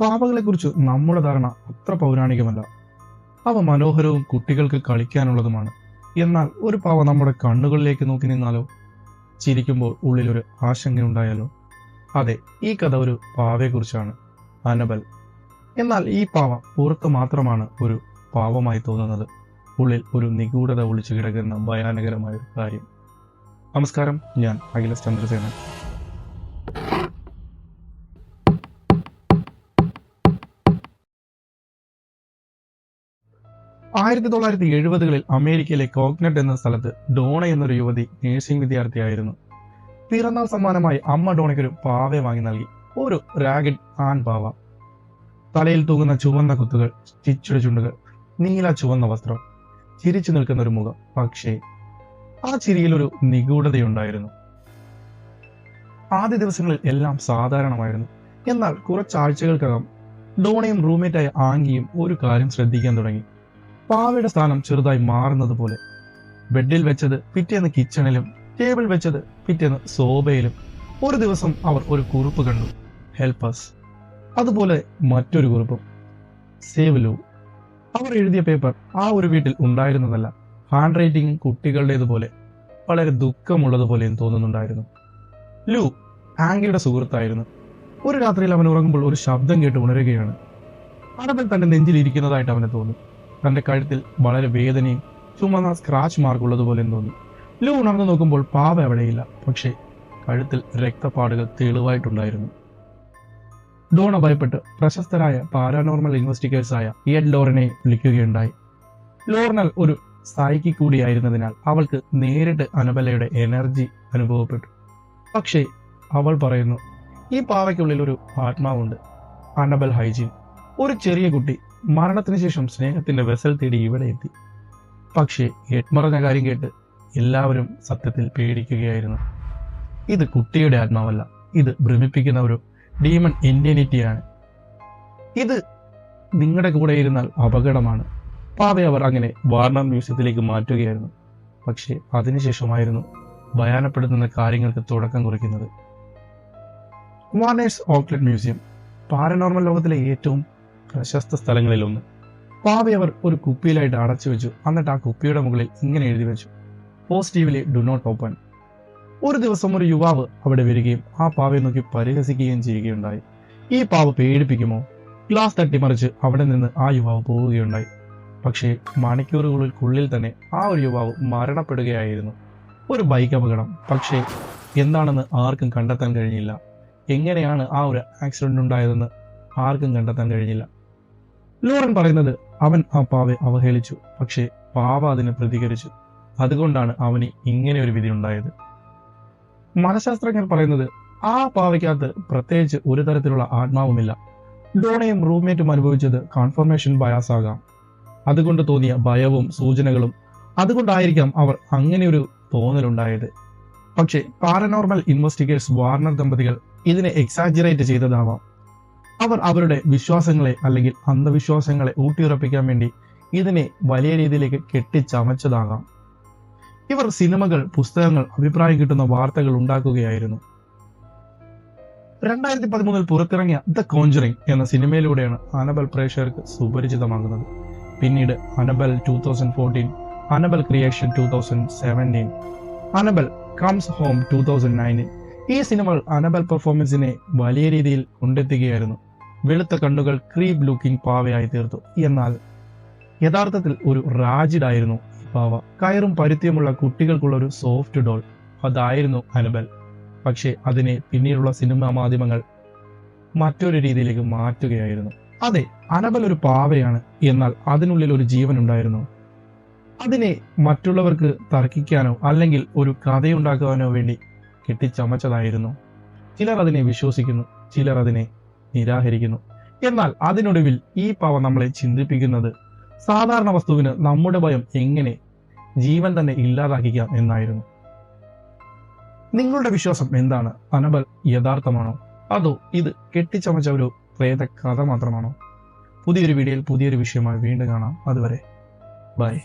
പാവകളെക്കുറിച്ച് നമ്മുടെ ധാരണ അത്ര പൗരാണികമല്ല. അവ മനോഹരവും കുട്ടികൾക്ക് കളിക്കാനുള്ളതുമാണ്. എന്നാൽ ഒരു പാവ നമ്മുടെ കണ്ണുകളിലേക്ക് നോക്കി നിന്നാലോ? ചിരിക്കുമ്പോൾ ഉള്ളിലൊരു ആശങ്കയുണ്ടായാലോ? അതെ ഈ കഥ ഒരു പാവയെക്കുറിച്ചാണ് അനബൽ. എന്നാൽ ഈ പാവ പുറത്ത് മാത്രമാണ് ഒരു പാവമായി തോന്നുന്നത്. ഉള്ളിൽ ഒരു നിഗൂഢത ഒളിച്ചു കിടക്കുന്ന ഭയാനകരമായ ഒരു കാര്യം. നമസ്കാരം ഞാൻ അഖിലസ് ചന്ദ്രസേനൻ. ആയിരത്തി തൊള്ളായിരത്തി എഴുപതുകളിൽ അമേരിക്കയിലെ കോഗ്നറ്റ് എന്ന സ്ഥലത്ത് ഡോണ എന്നൊരു യുവതി നേഴ്സിംഗ് വിദ്യാർത്ഥിയായിരുന്നു. പിറന്നാൾ സമ്മാനമായി അമ്മ ഡോണയ്ക്ക് ഒരു പാവ വാങ്ങി നൽകി. ഒരു റാഗഡ് ആൺ പാവ തലയിൽ തൂങ്ങുന്ന ചുവന്ന കുത്തുകൾ സ്റ്റിച്ചുടെ ചുണ്ടുകൾ നീല ചുവന്ന വസ്ത്രം ചിരിച്ചു നിൽക്കുന്ന ഒരു മുഖം. പക്ഷേ ആ ചിരിയിൽ ഒരു നിഗൂഢതയുണ്ടായിരുന്നു. ആദ്യ ദിവസങ്ങളിൽ എല്ലാം സാധാരണമായിരുന്നു. എന്നാൽ കുറച്ചാഴ്ചകൾക്കകം ഡോണയും റൂംമേറ്റായ ആംഗിയും ഒരു കാര്യം ശ്രദ്ധിക്കാൻ തുടങ്ങി. പാവയുടെ സ്ഥാനം ചെറുതായി മാറുന്നത് പോലെ. ബെഡിൽ വെച്ചത് പിറ്റേന്ന് കിച്ചണിലും ടേബിൾ വെച്ചത് പിറ്റേന്ന് സോബയിലും ഒരു ദിവസം അവർ ഒരു കുറിപ്പ് കണ്ടു. ഹെൽപ്പേഴ്സ് അതുപോലെ മറ്റൊരു കുറിപ്പും. സേവ് ലോ അവർ എഴുതിയ പേപ്പർ ആ ഒരു വീട്ടിൽ ഉണ്ടായിരുന്നതല്ല. Hand writing കുട്ടികളുടേതുപോലെ. വളരെ ദുഃഖമുള്ളതുപോലെയും തോന്നുന്നുണ്ടായിരുന്നു. ലു ആങ്കിയുടെ സുഹൃത്തായിരുന്നു. ഒരു രാത്രിയിൽ അവൻ ഉറങ്ങുമ്പോൾ ഒരു ശബ്ദം കേട്ട് ഉണരുകയാണ്. അടവൻ തന്റെ നെഞ്ചിൽ ഇരിക്കുന്നതായിട്ട് അവന് തോന്നി. തന്റെ കഴുത്തിൽ വളരെ വേദനയും ചുമന്ന സ്ക്രാച്ച് മാർക്ക് ഉള്ളതുപോലെ തോന്നി. ലു ഉണർന്നു നോക്കുമ്പോൾ പാവ എവിടെയില്ല. പക്ഷേ കഴുത്തിൽ രക്തപ്പാടുകൾ തെളിവായിട്ടുണ്ടായിരുന്നു. ഡോണ ഭയപ്പെട്ട് പ്രശസ്തരായ പാരാനോർമൽ ഇൻവെസ്റ്റിഗേഴ്സായ എഡ് ലോറിനെ വിളിക്കുകയുണ്ടായി. ലോർണൽ ഒരു സായിക്കി കൂടിയായിരുന്നതിനാൽ അവൾക്ക് നേരിട്ട് അനബലയുടെ എനർജി അനുഭവപ്പെട്ടു. പക്ഷേ അവൾ പറയുന്നു ഈ പാവയ്ക്കുള്ളിൽ ഒരു ആത്മാവുണ്ട്. Annabelle Higgins. ഒരു ചെറിയ കുട്ടി മരണത്തിന് ശേഷം സ്നേഹത്തിന്റെ വെസൽ തേടി ഇവിടെ എത്തി. പക്ഷേ എട്മറഞ്ഞ കാര്യം കേട്ട് എല്ലാവരും സത്യത്തിൽ പേടിക്കുകയായിരുന്നു. ഇത് കുട്ടിയുടെ ആത്മാവല്ല. ഇത് ഭ്രമിപ്പിക്കുന്ന ഒരു ഡീമൺ ഇൻഡ്യനിറ്റിയാണ് ഇത് നിങ്ങളുടെ കൂടെ ഇരുന്നാൽ അപകടമാണ്. പാവെ അവർ അങ്ങനെ വാർണർ മ്യൂസിയത്തിലേക്ക് മാറ്റുകയായിരുന്നു. പക്ഷേ അതിനുശേഷമായിരുന്നു ഭയാനപ്പെടുത്തുന്ന കാര്യങ്ങൾക്ക് തുടക്കം കുറിക്കുന്നത്. വാർണേഴ്സ് ഓക്ലറ്റ് മ്യൂസിയം പാരനോർമൽ ലോകത്തിലെ ഏറ്റവും പ്രശസ്ത സ്ഥലങ്ങളിലൊന്ന്. പാവി അവർ ഒരു കുപ്പിയിലായിട്ട് അടച്ചു വെച്ചു. എന്നിട്ട് ആ കുപ്പിയുടെ മുകളിൽ ഇങ്ങനെ എഴുതി വെച്ചു. Positively do not open. ഒരു ദിവസം ഒരു യുവാവ് അവിടെ വരികയും ആ പാവയെ നോക്കി പരിഹസിക്കുകയും ചെയ്യുകയുണ്ടായി. ഈ പാവ പേടിപ്പിക്കുമോ? ഗ്ലാസ് തട്ടിമറിച്ച് അവിടെ നിന്ന് ആ യുവാവ് പോവുകയുണ്ടായി. പക്ഷേ മണിക്കൂറുകൾക്കുള്ളിൽ തന്നെ ആ ഒരു യുവാവ് മരണപ്പെടുകയായിരുന്നു. ഒരു ബൈക്ക് അപകടം. പക്ഷേ എന്താണെന്ന് ആർക്കും കണ്ടെത്താൻ കഴിഞ്ഞില്ല. എങ്ങനെയാണ് ആ ഒരു ആക്സിഡന്റ് ഉണ്ടായതെന്ന് ആർക്കും കണ്ടെത്താൻ കഴിഞ്ഞില്ല. ലോറൻ പറയുന്നത് അവൻ ആ പാവെ അവഹേളിച്ചു പക്ഷേ പാവ അതിന് പ്രതികരിച്ചു. അതുകൊണ്ടാണ് അവന് ഇങ്ങനെ ഒരു വിധി ഉണ്ടായത്. മനഃശാസ്ത്രജ്ഞർ പറയുന്നത് ആ പാവയ്ക്കകത്ത് പ്രത്യേകിച്ച് ഒരു തരത്തിലുള്ള ആത്മാവുമില്ല. ഡോണയും റൂംമേറ്റും അനുഭവിച്ചത് കൺഫർമേഷൻ ബയാസ് ആകാം. അതുകൊണ്ട് തോന്നിയ ഭയവും സൂചനകളും അതുകൊണ്ടായിരിക്കാം അവർ അങ്ങനെ ഒരു തോന്നലുണ്ടായത്. പക്ഷേ പാരനോർമൽ ഇൻവെസ്റ്റിഗേഴ്സ് വാർണർ ദമ്പതികൾ ഇതിനെ എക്സാജറേറ്റ് ചെയ്തതാവാം. അവർ അവരുടെ വിശ്വാസങ്ങളെ അല്ലെങ്കിൽ അന്ധവിശ്വാസങ്ങളെ ഊട്ടിയുറപ്പിക്കാൻ വേണ്ടി ഇതിനെ വലിയ രീതിയിലേക്ക് കെട്ടിച്ചമച്ചതാകാം. ഇവർ സിനിമകൾ പുസ്തകങ്ങൾ അഭിപ്രായം കിട്ടുന്ന വാർത്തകൾ ഉണ്ടാക്കുകയായിരുന്നു. രണ്ടായിരത്തി പതിമൂന്നിൽ പുറത്തിറങ്ങിയ ദ കോഞ്ചറിങ് എന്ന സിനിമയിലൂടെയാണ് അനബൽ പ്രേക്ഷകർക്ക് സുപരിചിതമാകുന്നത്. പിന്നീട് Annabelle two thousand fourteen Annabelle creation two thousand seventeen Annabelle comes home two thousand nineteen ഈ സിനിമകൾ അനബൽ പെർഫോമൻസിനെ വലിയ രീതിയിൽ കൊണ്ടെത്തുകയായിരുന്നു വെളുത്ത കണ്ണുകൾ ക്രീം ലുക്കിംഗ് പാവയായി തീർത്തു. എന്നാൽ യഥാർത്ഥത്തിൽ ഒരു റാജിഡായിരുന്നു ഈ പാവ. കയറും പരുത്തിയുമുള്ള കുട്ടികൾക്കുള്ള ഒരു സോഫ്റ്റ് ഡോൾ അതായിരുന്നു അനബൽ. പക്ഷേ അതിനെ പിന്നീടുള്ള സിനിമാ മാധ്യമങ്ങൾ മറ്റൊരു രീതിയിലേക്ക് മാറ്റുകയായിരുന്നു. അതെ അനബൽ ഒരു പാവയാണ്. എന്നാൽ അതിനുള്ളിൽ ഒരു ജീവൻ ഉണ്ടായിരുന്നു. അതിനെ മറ്റുള്ളവർക്ക് തർക്കിക്കാനോ അല്ലെങ്കിൽ ഒരു കഥയുണ്ടാക്കുവാനോ വേണ്ടി കെട്ടിച്ചമച്ചതായിരുന്നു. ചിലർ അതിനെ വിശ്വസിക്കുന്നു. ചിലർ അതിനെ നിരാകരിക്കുന്നു. എന്നാൽ അതിനൊടുവിൽ ഈ പവ നമ്മളെ ചിന്തിപ്പിക്കുന്നത് സാധാരണ വസ്തുവിന് നമ്മുടെ ഭയം എങ്ങനെ ജീവൻ തന്നെ ഇല്ലാതാക്കിക്കാം എന്നായിരുന്നു. നിങ്ങളുടെ വിശ്വാസം എന്താണ്? അനബൽ യഥാർത്ഥമാണോ? അതോ ഇത് കെട്ടിച്ചമച്ച ഒരു പ്രേത കഥ മാത്രമാണോ? പുതിയൊരു വീഡിയോയിൽ പുതിയൊരു വിഷയമായി വീണ്ടും കാണാം. അതുവരെ ബൈ.